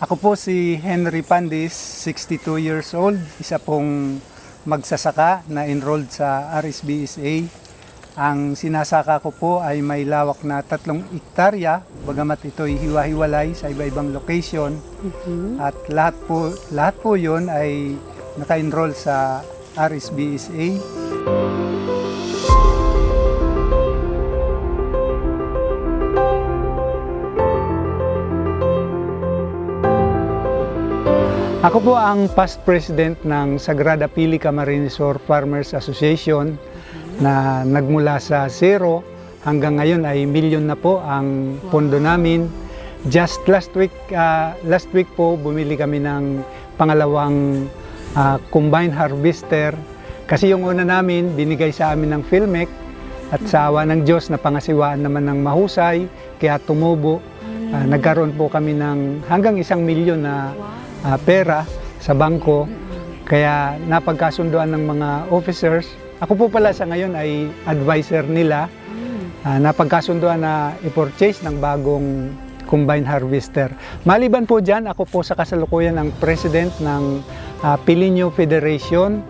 Ako po si Henry Pandis, 62 years old, isa pong magsasaka na enrolled sa RSBSA. Ang sinasaka ko po ay may lawak na tatlong ektarya, bagamat ito'y hiwa-hiwalay sa iba-ibang location. At lahat po, lahat po yun ay naka-enroll sa RSBSA. Ako po ang past president ng Sagrada Pili Camarinesor Farmers Association na nagmula sa zero hanggang ngayon ay milyon na po ang pondo namin. Just last week ah, last week po bumili kami ng pangalawang ah, combine harvester kasi yung una namin binigay sa amin ng Filmec at sa awa ng Diyos na pangasiwaan naman ng mahusay kaya tumubo. Ah, nagkaroon po kami ng hanggang isang milyon na ah, pera sa bangko. Kaya napagkasunduan ng mga officers. Ako po pala sa ngayon ay advisor nila. Ah, napagkasunduan na i-purchase ng bagong combine harvester. Maliban po dyan, ako po sa kasalukuyan ang president ng ah, Pilinyo Federation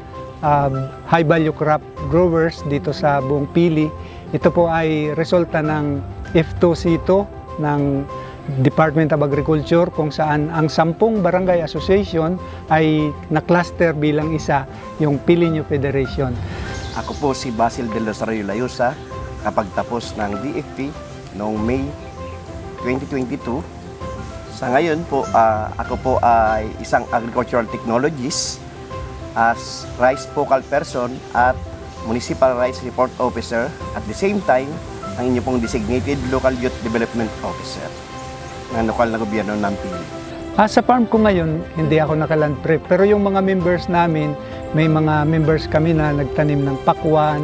ah, High Value Crop Growers dito sa buong Pili. Ito po ay resulta ng F2C2 ng Department of Agriculture kung saan ang sampung barangay association ay na-cluster bilang isa yung Pilinyo Federation. Ako po si Basil Del Rosario Layusa, kapag tapos ng DFP noong May 2022. Sa ngayon po, ah, ako po ay isang agricultural technologist as rice focal person at municipal rice report officer at the same time ang inyo pong designated local youth development officer ng lokal na gobyerno ng Pili. Ah, sa farm ko ngayon, hindi ako nakaland prep. Pero yung mga members namin, may mga members kami na nagtanim ng pakwan,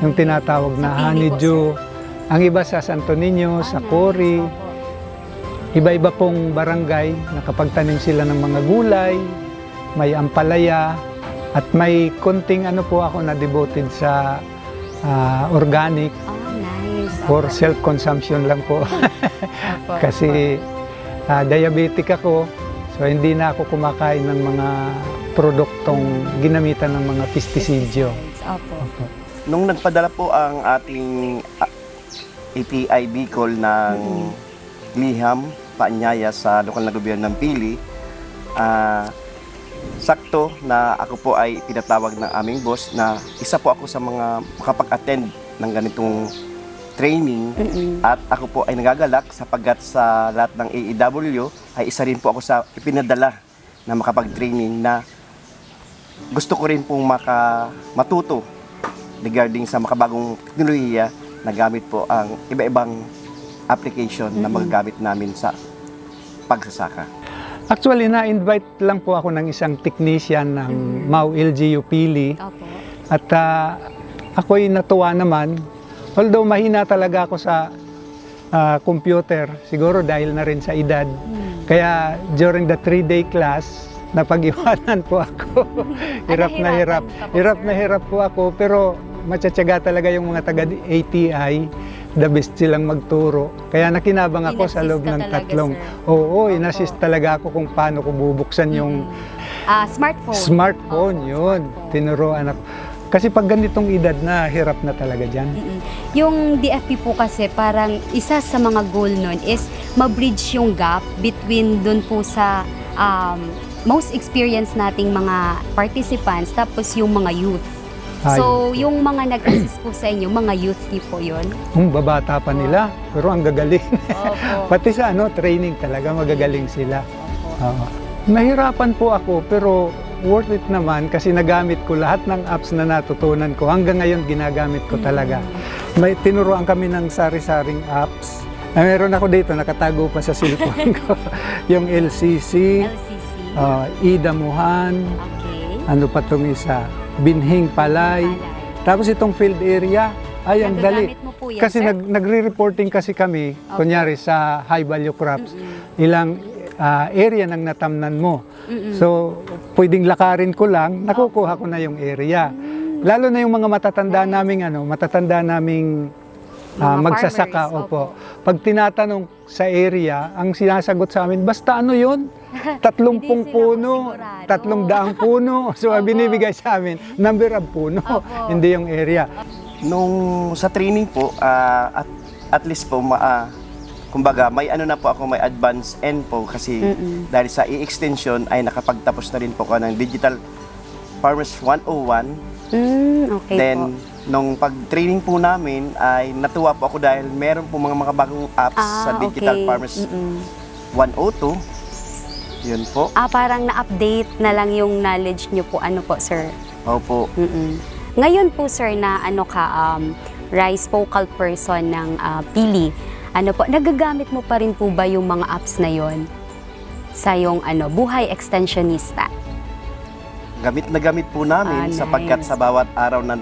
yung tinatawag na honeydew. Ang iba sa Santo Niño, sa Cori. Iba-iba pong barangay, nakapagtanim sila ng mga gulay, may ampalaya, at may konting ano po ako na devoted sa ah, organic. For self-consumption lang po. Kasi ah, diabetic ako, so hindi na ako kumakain ng mga produktong ginamitan ng mga pestisidyo. Opo. Opo. Nung nagpadala po ang ating ah, ATI Bicol ng liham, paanyaya sa lokal na gobyerno ng Pili, ah, sakto na ako po ay pinatawag ng aming boss na isa po ako sa mga makapag-attend ng ganitong training Mm-mm. at ako po ay nagagalak sapagkat sa lahat ng AEW ay isa rin po ako sa ipinadala na makapag-training na gusto ko rin pong maka, matuto regarding sa makabagong teknolohiya na gamit po ang iba-ibang application na magagamit namin sa pagsasaka. Actually, na-invite lang po ako ng isang technician ng MAU LGU Pili Opo. at ah, ako'y natuwa naman. Although mahina talaga ako sa ah, computer, siguro dahil na rin sa edad. Kaya during the three-day class, napag-iwanan po ako. hirap na hirap. Hirap na hirap po ako, pero matsatsaga talaga yung mga taga ATI. The best silang magturo. Kaya nakinabang ako sa Inassist loob ka ng talaga, tatlong. sir. Oo, Opo. inassist talaga ako kung paano ko bubuksan yung Ah, smartphone. smartphone. Opo, Yun, smartphone. tinuruan ako. Kasi pag ganitong edad na, hirap na talaga dyan. Mm-mm. Yung DFP po kasi parang isa sa mga goal nun is ma-bridge yung gap between dun po sa um, most experienced nating mga participants tapos yung mga youth. Ay. So, yung mga nag-assist po sa inyo, mga youth niyo po yun? Hmm, babata pa nila, pero ang gagaling. Opo. Pati sa ano, training talaga, magagaling sila. Oo. Nahirapan po ako, pero worth it naman kasi nagamit ko lahat ng apps na natutunan ko. Hanggang ngayon, ginagamit ko talaga. May tinuruan kami ng sari-saring apps. Ah, meron ako dito, nakatago pa sa cellphone ko. yung LCC, LCC. uh, Idamuhan, okay. ano pa itong isa, Binhing Palay. Palay. Tapos itong field area, ay ang dali. Mo po yan, Kasi sir? nag, nagre-reporting kasi kami, kunyari sa high value crops, ilang ah, area ng natamnan mo. Mm-mm. So, pwedeng lakarin ko lang, nakukuha ko na yung area. Lalo na yung mga matatanda naming ano, matatanda naming Mga magsasaka. farmers, Opo. Pag tinatanong sa area, ang sinasagot sa amin, basta ano yun? Tatlong sila puno, tatlong daang puno. So, Opo. binibigay sa amin, number of puno, Opo. hindi yung area. Nung sa training po, ah, at, at least po, ma, ah, kumbaga, may ano na po ako, may advance end po kasi Mm-mm. dahil sa e-extension ay nakapagtapos na rin po ako ng Digital Farmers 101. Mm, okay Then, po. nung pag-training po namin ay natuwa po ako dahil meron po mga mga bagong apps Ah, sa Digital okay. Farmers Mm-mm. 102. Yun po. Ah, parang na-update na lang yung knowledge nyo po. Ano po, sir? Opo. Mm-mm. Ngayon po, sir, na ano ka, um, rice focal person ng ah, Pili, ano po, nagagamit mo pa rin po ba yung mga apps na yon sa yung ano, buhay extensionista? Gamit na gamit po namin Ah, sapagkat nice. sa bawat araw na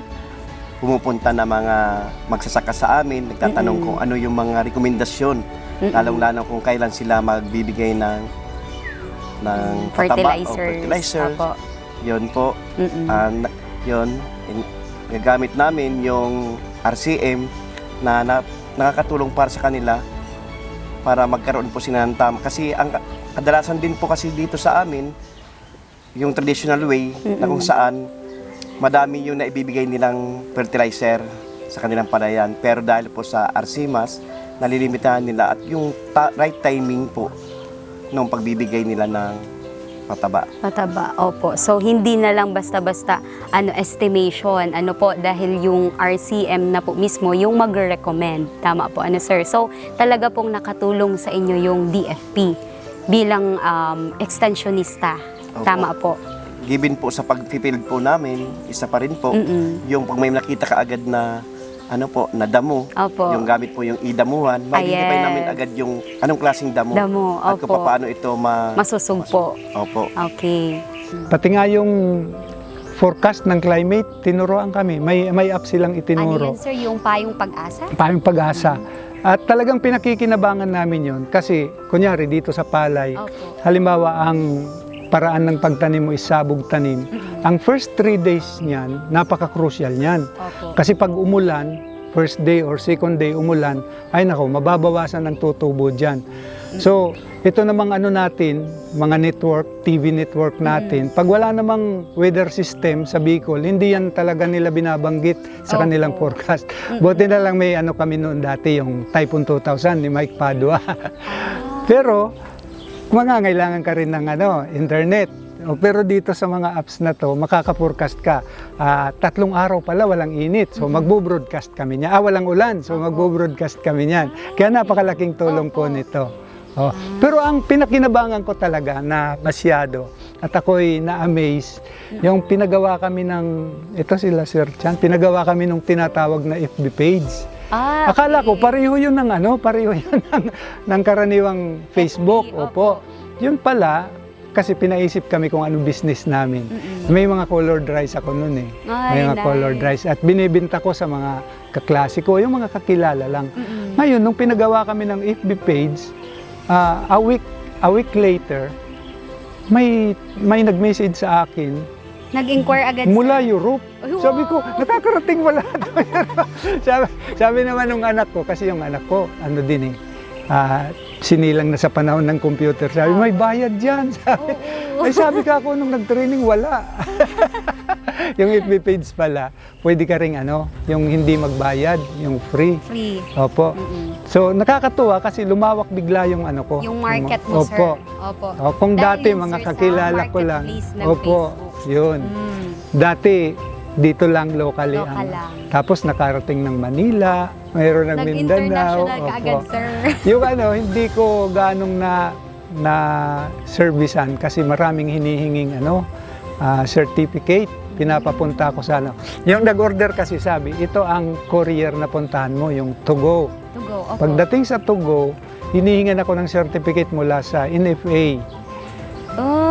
pumupunta na mga magsasaka sa amin, nagtatanong Mm-mm. kung ano yung mga rekomendasyon, Mm-mm. lalong-lalo kung kailan sila magbibigay ng ng pataba o Fertilizers. fertilizer. Opo. Yun po. Mm-mm. Ah, na- yun, in- gagamit namin yung RCM na, na nakakatulong para sa kanila para magkaroon po sila ng tama. Kasi ang ka- kadalasan din po kasi dito sa amin, yung traditional way na kung saan madami yung naibibigay nilang fertilizer sa kanilang palayan. Pero dahil po sa RCMAS, nalilimitahan nila at yung right timing po nung pagbibigay nila ng pataba. Pataba, opo. So, hindi na lang basta-basta ano, estimation, ano po, dahil yung RCM na po mismo yung mag-recommend. Tama po, ano sir? So, talaga pong nakatulong sa inyo yung DFP bilang um, extensionista. Opo. Tama po. given po sa pag-field po namin, isa pa rin po, Mm-mm. yung pag may nakita kaagad na ano po, na damo, Opo. yung gamit po yung i-damuhan, ma-identify yes. namin agad yung anong klaseng damo, Damo, at kung opo. paano ito ma... Masusog po. Opo. Okay. Pati nga yung forecast ng climate, tinuruan kami. May, may app silang Ano itinuro. yan sir, yung payong pag-asa? Payong pag-asa. At talagang pinakikinabangan namin yon kasi kunyari dito sa palay, Opo. halimbawa ang paraan ng pagtanim mo is sabog tanim. Ang first three days niyan, napaka-crucial niyan. Opo. Kasi pag umulan, first day or second day umulan, ay nako, mababawasan ng tutubo dyan. So, ito namang ano natin, mga network, TV network natin, pag wala namang weather system sa Bicol, hindi yan talaga nila binabanggit sa Opo. kanilang forecast. Buti na lang may ano kami noon dati, yung Typhoon 2000 ni Mike Padua. Pero, mangangailangan ka rin ng ano, internet. O, pero dito sa mga apps na to, makaka-forecast ka. Ah, tatlong araw pala walang init. So magbo-broadcast kami niya. Ah, walang ulan. So magbo-broadcast kami niyan. Kaya napakalaking tulong po nito. Oh. Pero ang pinakinabangan ko talaga na masyado at ako'y na-amaze yung pinagawa kami ng ito sila Sir Chan, pinagawa kami ng tinatawag na FB page. Ah, Akala ko okay. pareho yun ng ano, pareho yun ng, ng karaniwang Facebook. FB, Opo. Yun pala, kasi pinaisip kami kung anong business namin. May mga colored rice ako noon eh. May Ay, mga nice. colored rice. At binibinta ko sa mga kaklase ko, yung mga kakilala lang. Mm-mm. Ngayon, nung pinagawa kami ng FB page, ah, a week a week later, may may nag-message sa akin Nag-inquire agad mula sir. Europe. Ay, Sabi ko, wow! nakakarating wala sabi, sabi naman ng anak ko, kasi yung anak ko, ano din eh, ah, sinilang na sa panahon ng computer. Sabi, may bayad dyan. Sabi, Oo. ay sabi ka ako nung nag-training, wala. yung FB page pala, pwede ka ring ano, yung hindi magbayad, yung free. Free. Opo. Mm-mm. So nakakatuwa kasi lumawak bigla yung ano ko. Yung market mo, Opo. sir. Opo. O, kung Dahil dati mga sir, kakilala ko lang. Opo, Facebook. Yun. Mm. Dati dito lang locally Local ang lang. tapos nakarating ng Manila, mayroon ng Mindanao. Nag-international ka agad, sir. Yung ano, hindi ko ganong na na servicean kasi maraming hinihinging ano ah, certificate pinapapunta ko sa ano. Yung nag-order kasi sabi, ito ang courier na puntahan mo, yung to go. To go. Opo. Pagdating sa to go, hinihingan ako ng certificate mula sa NFA.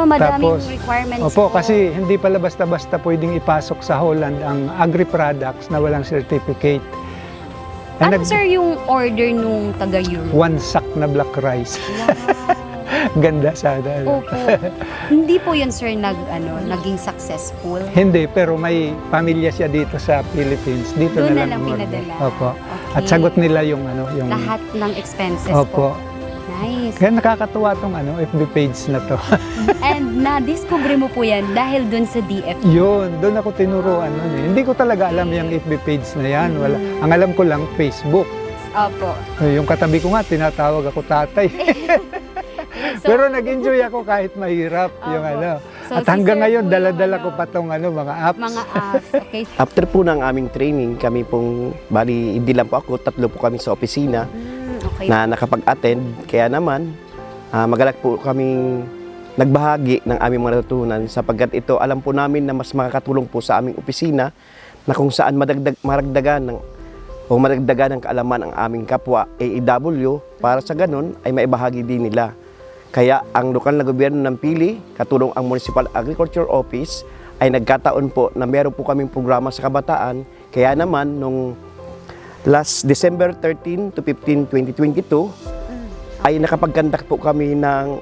Oh, madaming Tapos, requirements Opo, po. kasi hindi pala basta-basta pwedeng ipasok sa Holland ang agri-products na walang certificate. Ano, nag- sir, yung order nung taga-Europe? One sack na black rice. Wow. Ganda sana. ano. Opo. Hindi po yun, sir, nag, ano, naging successful. Hindi, pero may pamilya siya dito sa Philippines. Dito Doon na na lang. lang umorder. pinadala. Opo. Okay. At sagot nila yung ano, yung Lahat ng expenses Opo. po. Nice. Kaya nakakatuwa tong ano, FB page na to. And na-discover mo po yan dahil dun sa DF. Yun, doon ako tinuruan nun eh. Hindi ko talaga alam yung FB page na yan. Wala. Mm. Ang alam ko lang, Facebook. Opo. Eh, Yung katabi ko nga, tinatawag ako tatay. So, Pero nag-enjoy ako kahit mahirap yung Opo. ano. So, At si hanggang Sir ngayon, po yung dala-dala ano, ko pa tong ano, mga apps. mga apps. Okay. After po ng aming training, kami pong, bali, hindi lang po ako, tatlo po kami sa opisina Mm, okay. na nakapag-attend. Kaya naman, ah, magalak po kaming nagbahagi ng aming mga natutunan sapagkat ito alam po namin na mas makakatulong po sa aming opisina na kung saan madagdag, maragdagan ng o madagdagan ng kaalaman ang aming kapwa AEW para sa ganun ay maibahagi din nila. Kaya ang lokal na gobyerno ng Pili, katulong ang Municipal Agriculture Office, ay nagkataon po na meron po kaming programa sa kabataan. Kaya naman, nung last December 13 to 15, 2022, ay nakapagkandak po kami ng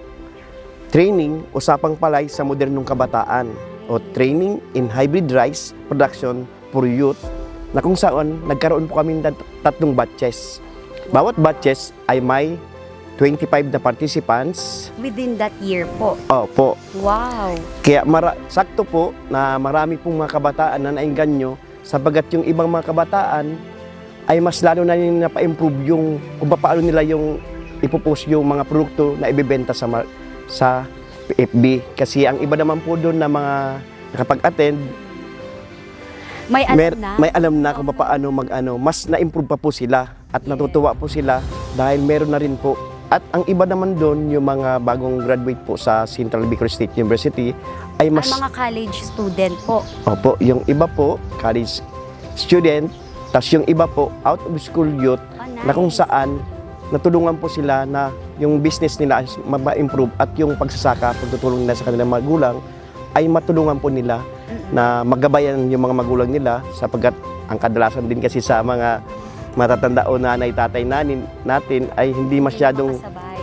training usapang palay sa modernong kabataan o training in hybrid rice production for youth na kung saan nagkaroon po kami ng tat- tatlong batches. Bawat batches ay may 25 na participants. Within that year po. Opo. Wow. Kaya mara- sakto po na marami pong mga kabataan na nainganyo sapagat yung ibang mga kabataan ay mas lalo na yung napa-improve yung kung paano nila yung ipopost yung mga produkto na ibebenta sa sa FB. Kasi ang iba naman po doon na mga nakapag-attend, May alam mer- na. may alam na kung paano mag-ano, mas na-improve pa po sila at natutuwa po sila dahil meron na rin po. At ang iba naman doon, yung mga bagong graduate po sa Central Bicol State University, ay mas... Ang mga college student po. Opo, yung iba po, college student, tapos yung iba po, out of school youth, Oh, nice. na kung saan natulungan po sila na yung business nila is maba-improve at yung pagsasaka, pagtutulong nila sa kanilang magulang, ay matulungan po nila na magabayan yung mga magulang nila sapagkat ang kadalasan din kasi sa mga matatanda o nanay, tatay nanin, natin ay hindi masyadong Kasabay.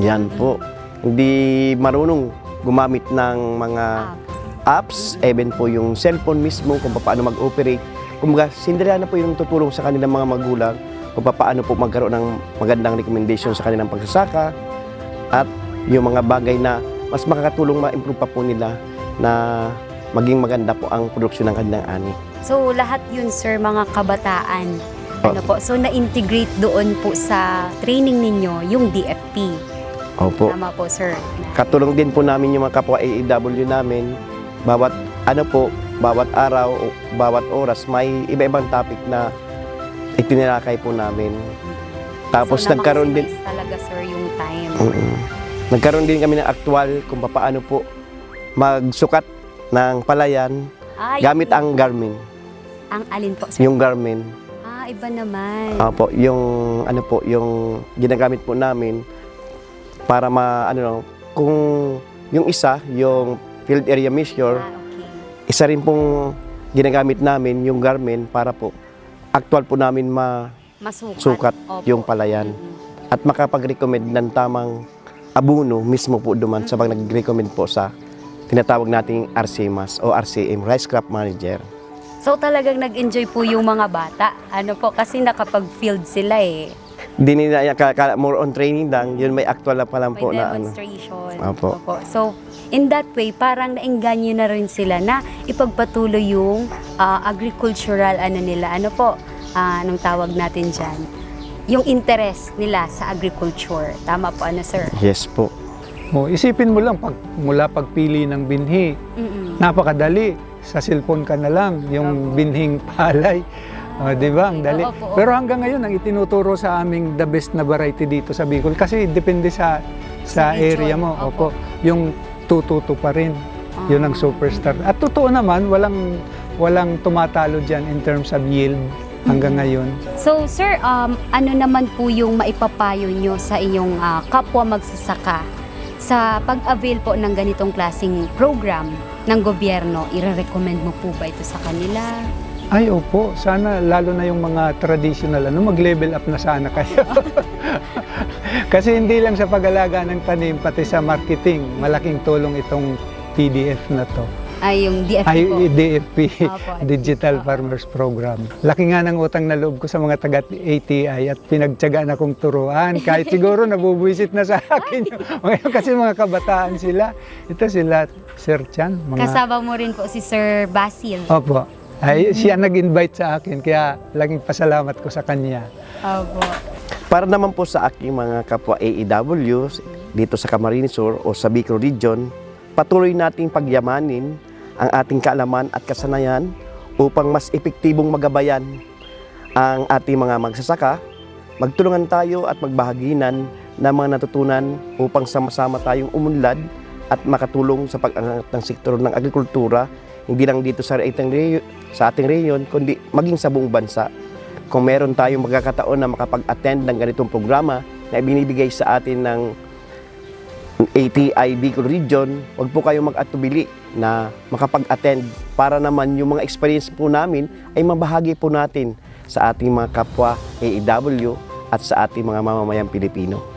yan po. Hindi marunong gumamit ng mga apps, even po yung cellphone mismo kung paano mag-operate. Kumbaga, Cinderella na po yung tutulong sa kanilang mga magulang kung paano po magkaroon ng magandang recommendation sa kanilang pagsasaka at yung mga bagay na mas makakatulong ma-improve pa po nila na maging maganda po ang produksyon ng kanilang ani. So, lahat yun, sir, mga kabataan. Oh. Ano po? So, na-integrate doon po sa training ninyo yung DFP. Opo. Tama po, sir. Katulong din po namin yung mga kapwa AEW namin. Bawat ano po, bawat araw, bawat oras, may iba-ibang topic na itinilakay po namin. Tapos so, nagkaroon din, talaga, sir, yung time. Mm-mm. nagkaroon din kami ng aktual kung paano po magsukat ng palayan Ah, gamit yung- ang Garmin. Ang alin po, sir? Yung Garmin. Ah, iba naman. Opo, yung ano po, yung ginagamit po namin para ma ano no, kung yung isa, yung field area measure, Ah, okay. Isa rin pong ginagamit namin yung Garmin para po actual po namin ma. Sukat Opo. yung palayan. At makapag-recommend ng tamang abuno mismo po duman sa pag nag-recommend po sa tinatawag nating RCMAS o RCM, Rice Crop Manager. So, talagang nag-enjoy po yung mga bata. Ano po, kasi nakapag-field sila eh. Di nila more on training lang, yun may actual na pa lang May po na ano. demonstration. Opo. So, in that way, parang naengganyo na rin sila na ipagpatuloy yung ah, agricultural ano nila. Ano po, ah, anong tawag natin dyan? Yung interest nila sa agriculture. Tama po, ano sir? Yes po. O, isipin mo lang, pag, mula pagpili ng binhi, Mm-mm. napakadali. Sa cellphone ka na lang, yung binhing palay. O, di ba? Ang dali. Opo, opo. Pero hanggang ngayon, ang itinuturo sa aming the best na variety dito sa Bicol, kasi depende sa Sa sa region, area mo. opo. Opo. Yung tututo pa rin. Yun ang Ah. superstar. At totoo naman, walang walang tumatalo diyan in terms of yield hanggang ngayon. So, sir, um, ano naman po yung maipapayo nyo sa inyong ah, kapwa magsasaka sa pag-avail po ng ganitong klaseng program ng gobyerno? Ire-recommend mo po ba ito sa kanila? Ay, opo. Sana lalo na yung mga traditional, ano, mag-level up na sana kayo. Kasi hindi lang sa pag-alaga ng tanim, pati sa marketing, malaking tulong itong PDF na to. Ay, yung DFP Ay, po. DFP, Opo, Digital opo. Farmers Program. Laki nga ng utang na loob ko sa mga taga ATI at pinagtyagaan akong turuan. Kahit siguro nabubuisit na sa akin. Ngayon kasi mga kabataan sila. Ito sila, Sir Chan. Mga... Kasama mo rin po si Sir Basil. Opo. Ay, siya nag-invite sa akin, kaya laging pasalamat ko sa kanya. Opo. Para naman po sa aking mga kapwa AEW dito sa Camarines Sur o sa Bicol Region, patuloy nating pagyamanin ang ating kaalaman at kasanayan upang mas epektibong magabayan ang ating mga magsasaka, magtulungan tayo at magbahaginan ng mga natutunan upang sama-sama tayong umunlad at makatulong sa pag-angat ng sektor ng agrikultura hindi lang dito sa ating sa kundi maging sa buong bansa kung meron tayong magkakataon na makapag-attend ng ganitong programa na ibinibigay sa atin ng ATI Bicol Region, huwag po kayong mag-atubili na makapag-attend para naman yung mga experience po namin ay mabahagi po natin sa ating mga kapwa AEW at sa ating mga mamamayang Pilipino.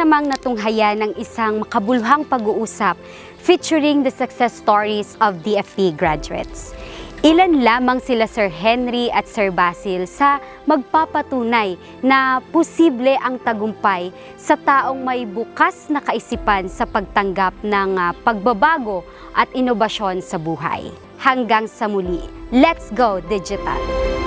Namang natunghaya ng isang makabuluhang pag-uusap featuring the success stories of DFP graduates. Ilan lamang sila Sir Henry at Sir Basil sa magpapatunay na posible ang tagumpay sa taong may bukas na kaisipan sa pagtanggap ng ah, pagbabago at inobasyon sa buhay. Hanggang sa muli, let's go digital!